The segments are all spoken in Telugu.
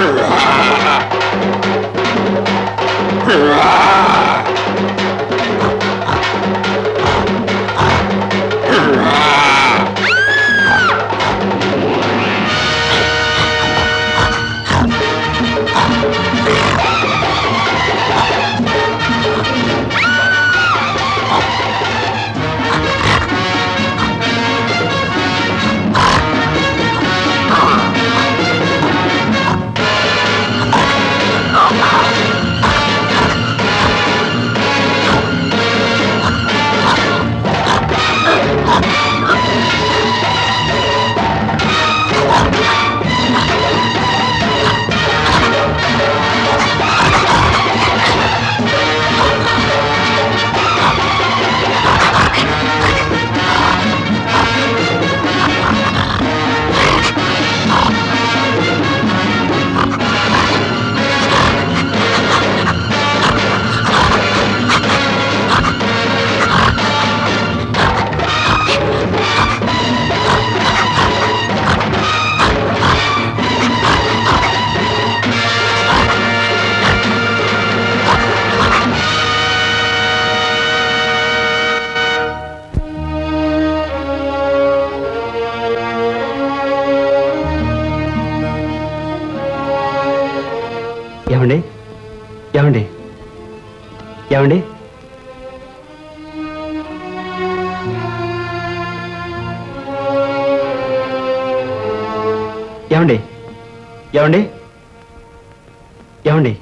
ఏమండి ఏమండి? ఏమండి? ఏమండి? ఏమండి? ఏమండి?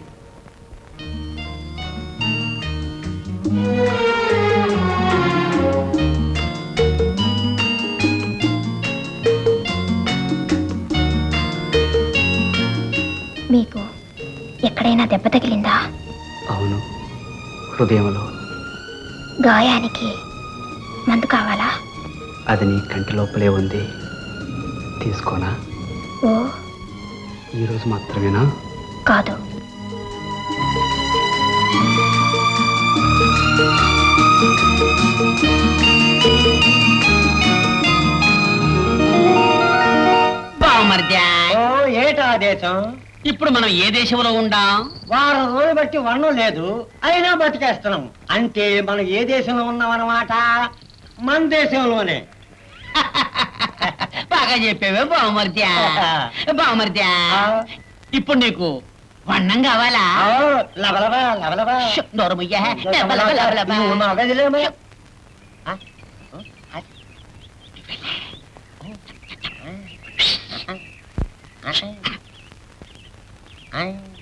మీకు ఎక్కడైనా దెబ్బ తగిలిందా? అవును. హృదయంలో. గాయానికి మందు కావాలా? అది నీ కంటి లోపలే ఉంది. తీసుకోనా? ఓ. ఈరోజు మాత్రమేనా? కాదు. ఓ ఏటా దేశం? ఇప్పుడు మనం ఏ దేశంలో ఉండాం? వారం రోజులు బట్టి వర్ణం లేదు. అయినా బతికేస్తున్నాం. అంటే మనం ఏ దేశంలో ఉన్నాం అన్నమాట మన దేశంలోనే. బాగా చెప్పావే బామర్ద్యా ఆ. ఇప్పుడు నీకు వన్నం కావాలా? ఆ, లబలబా లబలబా ష్, నోరుముయ్యా. లబ, లబ, లబ, లబ. నువ్వు మా గదిలేమో. ఆ, ఆ, ఆ, ఆ, ఆ.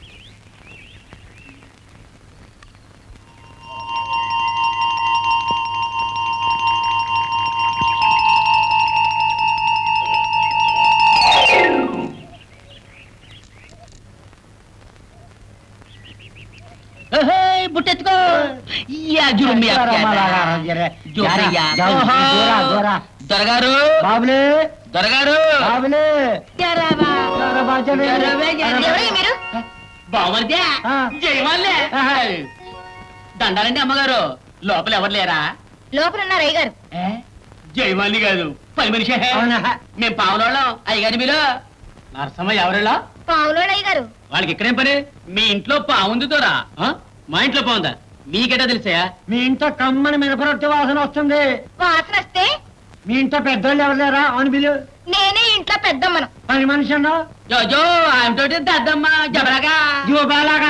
యా, జురుమి. ఓహో. దూరా, దూరా. దొరగారు. బాబులే. దొరగారు. బాబులే. జరాబా. జరబా, జరబా. మీరు. దండాలండి అమ్మగారు. లోపల ఎవరు లేరా? లోపల ఉన్నారు అయ్యగారు. ఏ? జయమాలి కాదు. పని మనిషి? మేము పావులోళ్ళం. అయ్యగారి మీరు నరసమ్మ ఎవరిలో పావులోడు అయ్యగారు. వాళ్ళకి ఇక్కడేం పని? మీ ఇంట్లో పావుంది తోరా మా ఇంట్లో పావుందా? మీకెటా తెలుసా మీ ఇంట్లో కమ్మని మినపరొట్టి వాసన వస్తుంది. వాసన వస్తే? మీ ఇంట్లో పెద్దోళ్ళు ఎవరు లేరా? అని బిలు. నేనే ఇంట్లో పెద్దమ్మను. పని మనిషి అన్నావు? జోజో ఆమెతోటి దద్దమ్మ జబరగా. జోబాలాగా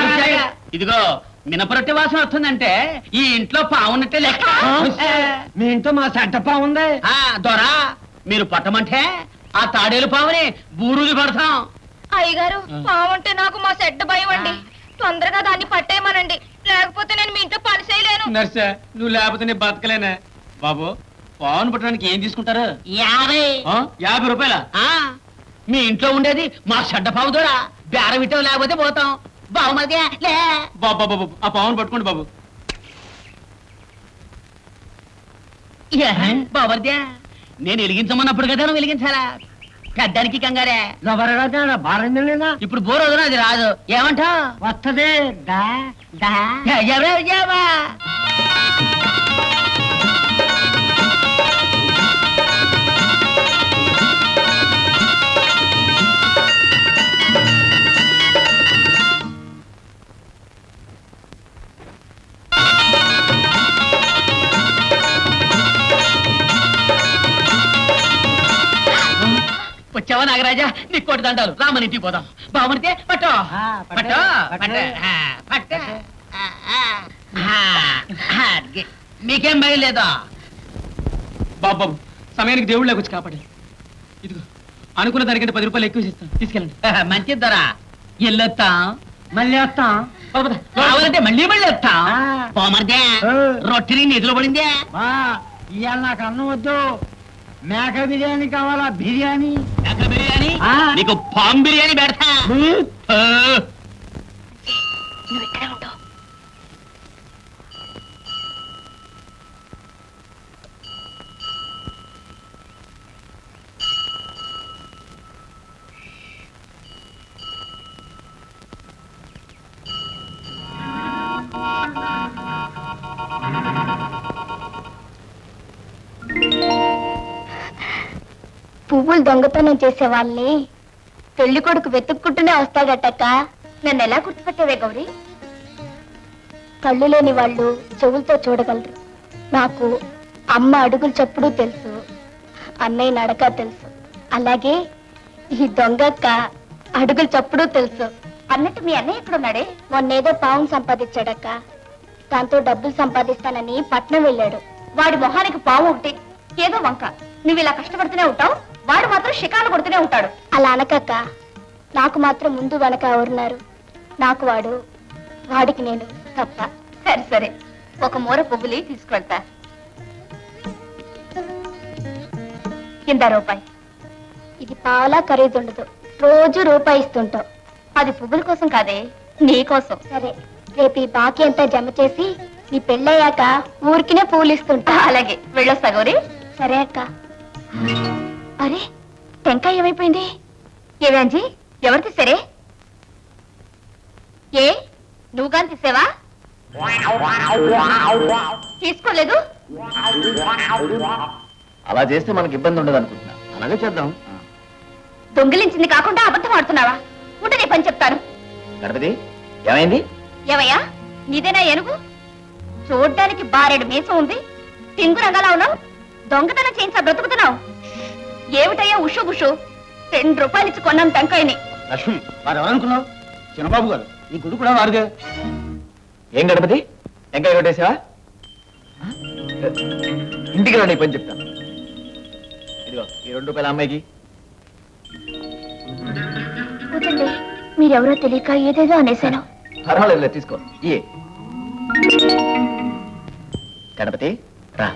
ఇదిగో మినపరొట్టె వాసన వస్తుందంటే ఈ ఇంట్లో పావున్నట్టే లెక్క. మీ ఇంట్లో మా సెట్టప్ప ఉంది. ఆ, దొరా మీరు పట్టమంటే ఆ తాడేలు పావుని బూరుది పడతాం. అయ్యగారు పావుంటే నాకు మా సెడ్ భయం అండి. తొందరగా దాన్ని పట్టేయమనండి. లేకపోతే నేను మీ ఇంట్లో పని చేయలేను. నర్సే నువ్వు లేకపోతే నేను బతకలేనే. బాబు పావును పట్టడానికి ఏం తీసుకుంటారు? యాభై. యాభై రూపాయల? మీ ఇంట్లో ఉండేది మా చెడ్డ పావు దూరా. బేరం ఇట్టం లేకపోతే పోతాం. మధ్య లే. బాబు బాబు ఆ పావును పట్టుకోండి బాబు. బాబర్ద్యా నేను వెలిగించమన్నప్పుడు కదా నువ్వు వెలిగించాలా? పెద్దానికి కంగారే. బారందిలేనా ఇప్పుడు బోర్ వదిన అది రాదు. ఏమంటా వస్తదే దా దా. నాగరాజా నీ కోటి దండాలు. రామని ఇంటికి పోదాం. బావమనితే పట్టో. ఆ, పట్టు, మీకేం భయం లేదా? బాబు సమయానికి దేవుడు లేకొచ్చి కాపాడి ఇదిగో అనుకున్న దానికంటే పది రూపాయలు ఎక్కువ ఇస్తాను తీసుకెళ్ళండి. మంచి ధర. ఎల్లొత్తాం. మళ్ళీ వస్తాం. కావాలంటే మళ్ళీ మళ్ళీ వస్తాం. ఆ. పోమర్దే. రొట్టెని నిధులు పడిందే. ఇవాళ నాకు అన్నం వద్దు. మేక బిర్యానీ కావాలా? బిర్యానీ? మేక బిర్యానీ. నీకు పామ్ బిర్యానీ పెడతా. పువ్వులు దొంగతనం చేసేవాళ్ళని పెళ్ళి కొడుకు వెతుక్కుంటూనే వస్తాడటక్క. నన్ను ఎలా గుర్తుపట్టావే గౌరీ? కళ్ళు లేని వాళ్ళు చెవులతో చూడగలరు. నాకు అమ్మ అడుగులు చప్పుడు తెలుసు అన్నయ్య నడక తెలుసు. అలాగే ఈ దొంగక్క అడుగులు చప్పుడు తెలుసు. అన్నట్టు మీ అన్నయ్య ఎక్కడున్నాడే మొన్నేదో పావును సంపాదించాడక్క. దాంతో డబ్బులు సంపాదిస్తానని పట్నం వెళ్ళాడు. వాడి మొహానికి పావు ఒకటి ఏదో వంక. నువ్వు ఇలా కష్టపడుతూనే ఉంటావు? వాడు మాత్రం షికాలు కొడుతూనే ఉంటాడు. అలా అనకక్క. నాకు మాత్రం ముందు వెనక ఎవరున్నారు నాకు వాడు వాడికి నేను తప్ప. సరే సరే. ఒక మూర పువ్వులి తీసుకెళ్తా కింద రూపాయి? ఇది పావలా ఖరీదుండదు రోజు రూపాయి ఇస్తుంటావు అది పువ్వుల కోసం కాదే నీ కోసం. సరే రేపు ఈ బాకీ అంతా జమ చేసి నీ పెళ్ళయ్యాక ఊరికినే పూలు ఇస్తుంటా. అలాగే వెళ్ళొస్తా గౌరీ. సరే అక్క. అరే టెంకాయ ఏమైపోయింది? ఏవేంజీ ఎవరు తీసారే ఏ నువ్వు కానీ తీసావా? తీసుకోలేదు. అలా చేస్తే మనకి ఇబ్బంది ఉండదు అనుకుంటున్నా. అలాగే చేద్దాం. దొంగిలించింది కాకుండా అబద్ధం ఆడుతున్నావా? ఉంటే పని చెప్తాను. గణపతి ఏమైంది? ఏవయ్యా నీదేనా ఏనుగు? చూడ్డానికి బారెడు మీసం ఉంది. తింగు రంగాలా ఉన్నావు. దొంగతనం చేయించా బ్రతుకుతున్నావు. ఏమిటయ్యా ఉషు బుషు? రెండు రూపాయలు ఇచ్చి కొన్నాం టెంకాయని. లక్ష్మి వారు ఎవరనుకున్నావు? చిన్నబాబు గారు ఈ గుడి కూడా వారుగా ఏం గణపతి? ఇంకా కొట్టేసావా ఇంటికి రండి పని చెప్తాను. ఇదిగో ఈ రెండు రూపాయల అమ్మాయికి. కూర్చోండి మీరెవరో తెలియక ఏదేదో అనేశాను. పర్వాలేదు తీసుకో. ఇయే గణపతి రా.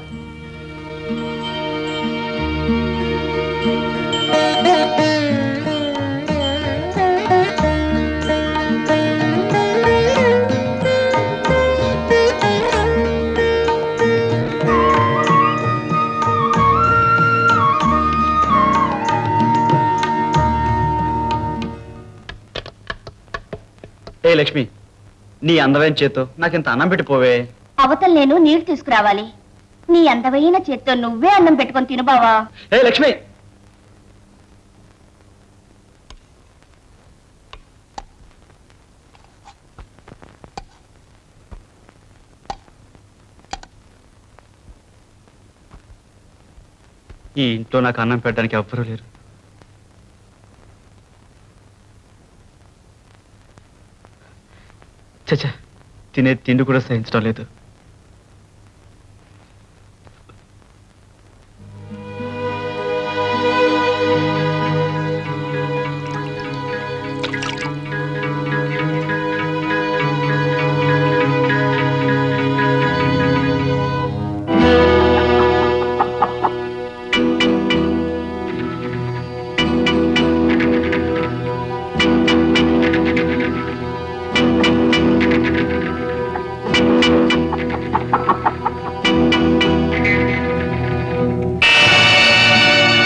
ఏ లక్ష్మి నీ అందమైన చేత్తో నాకింత అన్నం పెట్టిపోవే. అవతల నేను నీళ్ళు తీసుకురావాలి. నీ అందమైన చేత్తో నువ్వే అన్నం పెట్టుకొని తిను బావా. ఏ లక్ష్మి ఈ ఇంట్లో నాకు అన్నం పెట్టడానికి ఎవ్వరూ లేరు. చచ్చా తినే తిండి కూడా సహించడం లేదు.